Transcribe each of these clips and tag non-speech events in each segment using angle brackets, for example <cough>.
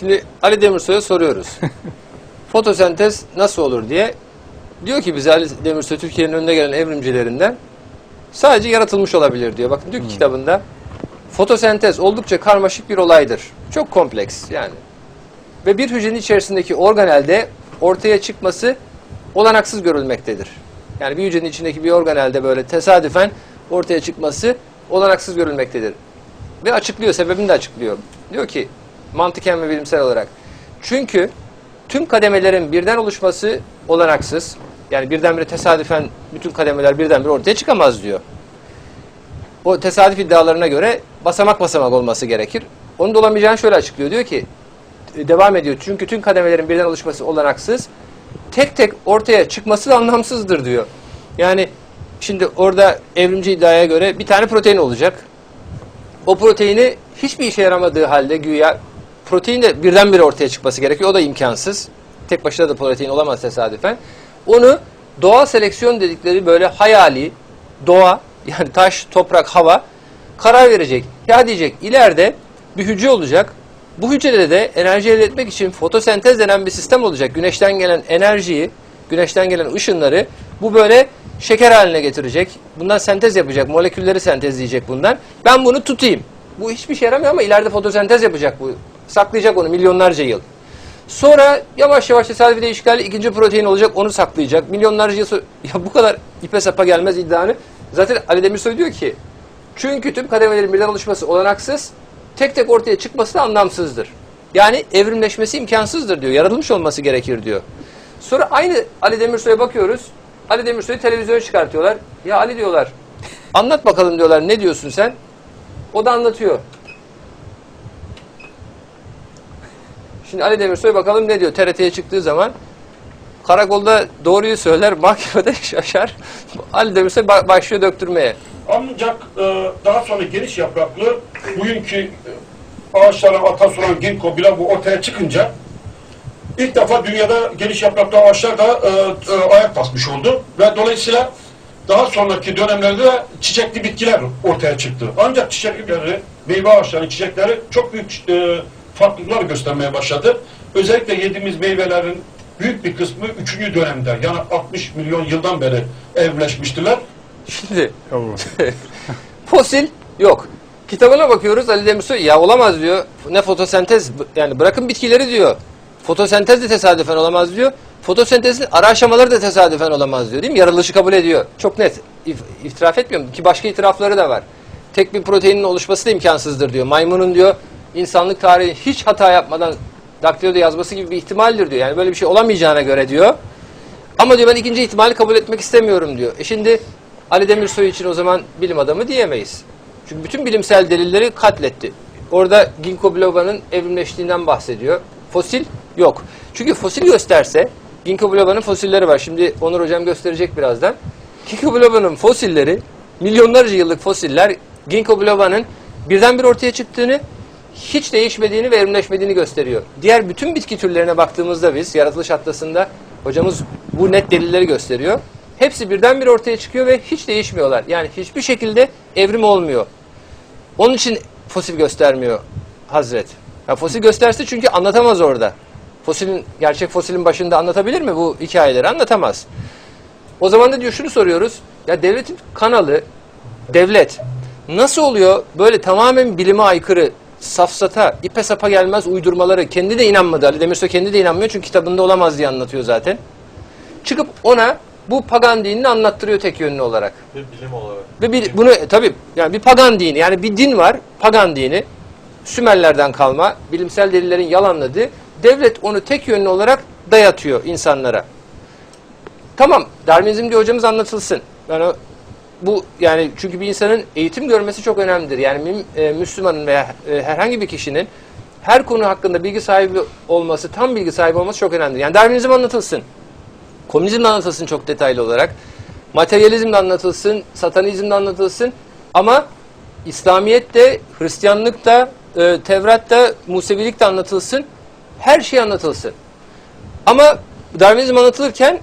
Şimdi Ali Demirsoy'a soruyoruz. <laughs> Fotosentez nasıl olur diye. Diyor ki bize Ali Demirsoy Türkiye'nin önüne gelen evrimcilerinden sadece yaratılmış olabilir diyor. Bakın diyor ki kitabında fotosentez oldukça karmaşık bir olaydır. Çok kompleks yani. Ve bir hücrenin içerisindeki organelde ortaya çıkması olanaksız görülmektedir. Yani bir hücrenin içindeki bir organelde böyle tesadüfen ortaya çıkması olanaksız görülmektedir. Ve açıklıyor, sebebini de açıklıyor. Diyor ki mantıken ve bilimsel olarak. Çünkü tüm kademelerin birden oluşması olanaksız. Yani birdenbire tesadüfen bütün kademeler birdenbire ortaya çıkamaz diyor. O tesadüf iddialarına göre basamak basamak olması gerekir. Onun da olamayacağını şöyle açıklıyor. Diyor ki e, devam ediyor. Çünkü tüm kademelerin birden oluşması olanaksız. Tek tek ortaya çıkması da anlamsızdır diyor. Yani şimdi orada evrimci iddiaya göre bir tane protein olacak. O proteini hiçbir işe yaramadığı halde güya protein de birdenbire ortaya çıkması gerekiyor. O da imkansız. Tek başına da protein olamaz tesadüfen. Onu doğal seleksiyon dedikleri böyle hayali, doğa yani taş, toprak, hava karar verecek. Ya diyecek ileride bir hücre olacak. Bu hücrede de enerji elde etmek için fotosentez denen bir sistem olacak. Güneşten gelen enerjiyi, güneşten gelen ışınları bu böyle şeker haline getirecek. Bundan sentez yapacak. Molekülleri sentezleyecek bundan. Ben bunu tutayım. Bu hiçbir şey yaramıyor ama ileride fotosentez yapacak bu. Saklayacak onu milyonlarca yıl. Sonra yavaş yavaş tesadüfi değişikliklerle ikinci protein olacak onu saklayacak. Milyonlarca yıl sonra <laughs> ya bu kadar ipe sapa gelmez iddianı. Zaten Ali Demirsoy diyor ki çünkü tüm kademelerin birden oluşması olanaksız, tek tek ortaya çıkması da anlamsızdır. Yani evrimleşmesi imkansızdır diyor. Yaratılmış olması gerekir diyor. Sonra aynı Ali Demirsoy'a bakıyoruz. Ali Demirsoy'u televizyona çıkartıyorlar. Ya Ali diyorlar. Anlat bakalım diyorlar. Ne diyorsun sen? O da anlatıyor. Şimdi Ali Demirsoy bakalım ne diyor TRT'ye çıktığı zaman. Karakolda doğruyu söyler, mahkemede <laughs> şaşar. Ali Demirsoy ba- başlıyor döktürmeye. Ancak e, daha sonra geniş yapraklı bugünkü e, ağaçların atası olan ginkgo biloba ortaya çıkınca ilk defa dünyada geniş yapraklı ağaçlar da e, e, ayak basmış oldu ve dolayısıyla daha sonraki dönemlerde de çiçekli bitkiler ortaya çıktı. Ancak çiçekleri, meyve ağaçlarının çiçekleri çok büyük e, farklılıklar göstermeye başladı. Özellikle yediğimiz meyvelerin büyük bir kısmı 3. dönemde yani 60 milyon yıldan beri evleşmiştiler. Şimdi <laughs> fosil yok. Kitabına bakıyoruz Ali Demirsoy ya olamaz diyor. Ne fotosentez yani bırakın bitkileri diyor. Fotosentez de tesadüfen olamaz diyor. Fotosentezin ara aşamaları da tesadüfen olamaz diyor değil mi? Yaratılışı kabul ediyor. Çok net. İf- İtiraf etmiyorum ki başka itirafları da var. Tek bir proteinin oluşması da imkansızdır diyor. Maymunun diyor insanlık tarihi hiç hata yapmadan daktiloda yazması gibi bir ihtimaldir diyor. Yani böyle bir şey olamayacağına göre diyor. Ama diyor ben ikinci ihtimali kabul etmek istemiyorum diyor. E şimdi Ali Demirsoy için o zaman bilim adamı diyemeyiz. Çünkü bütün bilimsel delilleri katletti. Orada ginkgo biloba'nın evrimleştiğinden bahsediyor. Fosil yok. Çünkü fosil gösterse ginkgo biloba'nın fosilleri var. Şimdi Onur hocam gösterecek birazdan. Ginkgo biloba'nın fosilleri milyonlarca yıllık fosiller ginkgo biloba'nın birdenbire ortaya çıktığını hiç değişmediğini ve evrimleşmediğini gösteriyor. Diğer bütün bitki türlerine baktığımızda biz yaratılış atlasında hocamız bu net delilleri gösteriyor. Hepsi birdenbire ortaya çıkıyor ve hiç değişmiyorlar. Yani hiçbir şekilde evrim olmuyor. Onun için fosil göstermiyor Hazret. Ya fosil gösterse çünkü anlatamaz orada. Fosilin gerçek fosilin başında anlatabilir mi bu hikayeleri? Anlatamaz. O zaman da diyor şunu soruyoruz. Ya devletin kanalı, devlet nasıl oluyor böyle tamamen bilime aykırı safsata, ipe sapa gelmez uydurmaları kendi de inanmadı. Ali Demirsoy kendi de inanmıyor çünkü kitabında olamaz diye anlatıyor zaten. Çıkıp ona bu pagan dinini anlattırıyor tek yönlü olarak. Bir bilim olarak. Ve bir, bunu e, tabii yani bir pagan dini yani bir din var pagan dini Sümerlerden kalma bilimsel delillerin yalanladığı devlet onu tek yönlü olarak dayatıyor insanlara. Tamam Darwinizm diyor hocamız anlatılsın. Yani o- bu yani çünkü bir insanın eğitim görmesi çok önemlidir. Yani e, Müslümanın veya e, herhangi bir kişinin her konu hakkında bilgi sahibi olması, tam bilgi sahibi olması çok önemlidir. Yani Darwinizm anlatılsın. Komünizm de anlatılsın çok detaylı olarak. Materyalizm de anlatılsın, satanizm de anlatılsın. Ama İslamiyet de, Hristiyanlık da, e, Tevrat da, Musevilik de anlatılsın. Her şey anlatılsın. Ama Darwinizm anlatılırken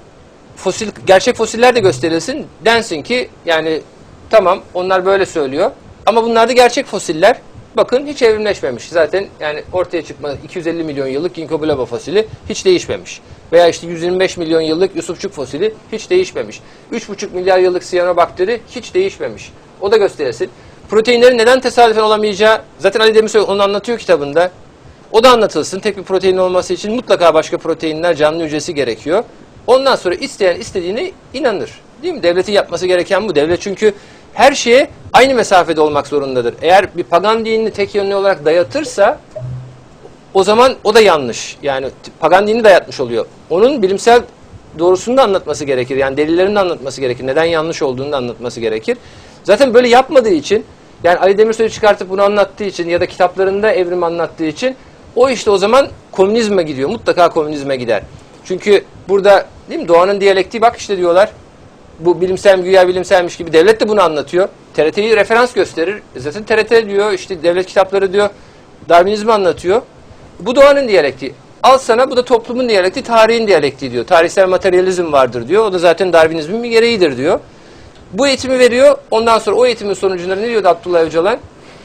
fosil gerçek fosiller de gösterilsin. Densin ki yani tamam onlar böyle söylüyor. Ama bunlar da gerçek fosiller. bakın hiç evrimleşmemiş. Zaten yani ortaya çıkma 250 milyon yıllık ginkgo biloba fosili hiç değişmemiş. Veya işte 125 milyon yıllık Yusufçuk fosili hiç değişmemiş. 3,5 milyar yıllık siyanobakteri hiç değişmemiş. O da gösterilsin. Proteinlerin neden tesadüfen olamayacağı zaten Ali Demirsoy onu anlatıyor kitabında. O da anlatılsın. Tek bir protein olması için mutlaka başka proteinler canlı hücresi gerekiyor. Ondan sonra isteyen istediğine inanır. Değil mi? Devletin yapması gereken bu. Devlet çünkü her şeye aynı mesafede olmak zorundadır. Eğer bir pagan dinini tek yönlü olarak dayatırsa o zaman o da yanlış. Yani pagan dinini dayatmış oluyor. Onun bilimsel doğrusunu da anlatması gerekir. Yani delillerini de anlatması gerekir. Neden yanlış olduğunu da anlatması gerekir. Zaten böyle yapmadığı için yani Ali Demirsoy'u çıkartıp bunu anlattığı için ya da kitaplarında evrim anlattığı için o işte o zaman komünizme gidiyor. Mutlaka komünizme gider. Çünkü burada değil mi doğanın diyalektiği bak işte diyorlar. Bu bilimsel güya bilimselmiş gibi devlet de bunu anlatıyor. TRT'yi referans gösterir. Zaten TRT diyor işte devlet kitapları diyor. Darwinizmi anlatıyor. Bu doğanın diyalektiği. Al sana bu da toplumun diyalektiği, tarihin diyalektiği diyor. Tarihsel materyalizm vardır diyor. O da zaten Darwinizmin bir gereğidir diyor. Bu eğitimi veriyor. Ondan sonra o eğitimin sonucunda ne diyordu Abdullah Öcalan?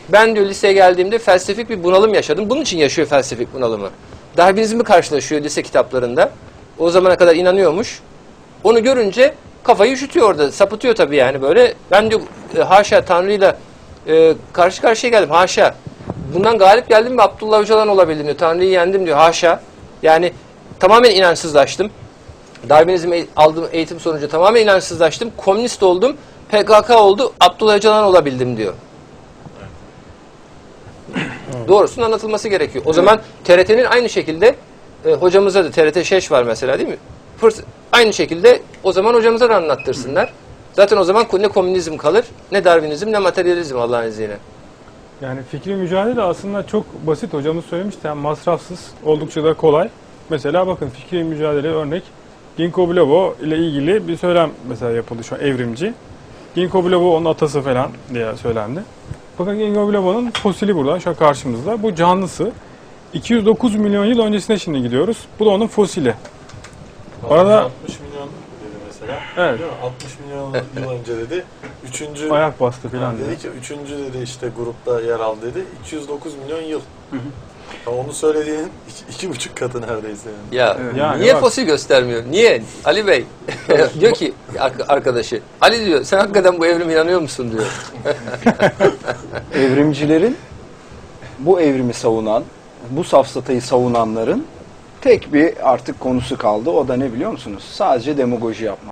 Ben diyor liseye geldiğimde felsefik bir bunalım yaşadım. Bunun için yaşıyor felsefik bunalımı. Darwinizmi karşılaşıyor lise kitaplarında. O zamana kadar inanıyormuş. Onu görünce kafayı üşütüyor orada. Sapıtıyor tabii yani böyle. Ben diyor e, haşa Tanrı'yla e, karşı karşıya geldim. Haşa. Bundan galip geldim ve Abdullah Öcalan olabildim diyor. Tanrı'yı yendim diyor. Haşa. Yani tamamen inançsızlaştım. Darwinizm aldığım eğitim sonucu tamamen inançsızlaştım. Komünist oldum. PKK oldu. Abdullah Öcalan olabildim diyor. Doğrusunun anlatılması gerekiyor. O zaman TRT'nin aynı şekilde e, hocamıza da TRT Şeş var mesela değil mi? Fırs- aynı şekilde o zaman hocamıza da anlattırsınlar. Zaten o zaman ne komünizm kalır, ne Darwinizm, ne materyalizm Allah'ın izniyle. Yani fikri mücadele aslında çok basit. Hocamız söylemişti. Yani masrafsız, oldukça da kolay. Mesela bakın fikri mücadele örnek. Ginkgo biloba ile ilgili bir söylem mesela yapıldı şu an evrimci. Ginkgo biloba onun atası falan diye söylendi. Bakın Ginkgo biloba'nın fosili burada şu an karşımızda. Bu canlısı. 209 milyon yıl öncesine şimdi gidiyoruz. Bu da onun fosili. Arada 60 milyon dedi mesela. Evet. Değil mi? 60 milyon yıl önce dedi. Üçüncü ayak bastı falan dedi diye. ki üçüncü dedi işte grupta yer al dedi. 209 milyon yıl. Ya Onu söylediğinin iki, iki buçuk katı neredeyse yani. Ya. Yani niye bak- fosil göstermiyor? Niye? Ali Bey <laughs> diyor ki ark- arkadaşı. Ali diyor sen hakikaten bu evrime inanıyor musun diyor. <laughs> evrimcilerin bu evrimi savunan, bu safsatayı savunanların tek bir artık konusu kaldı. O da ne biliyor musunuz? Sadece demagoji yapmak.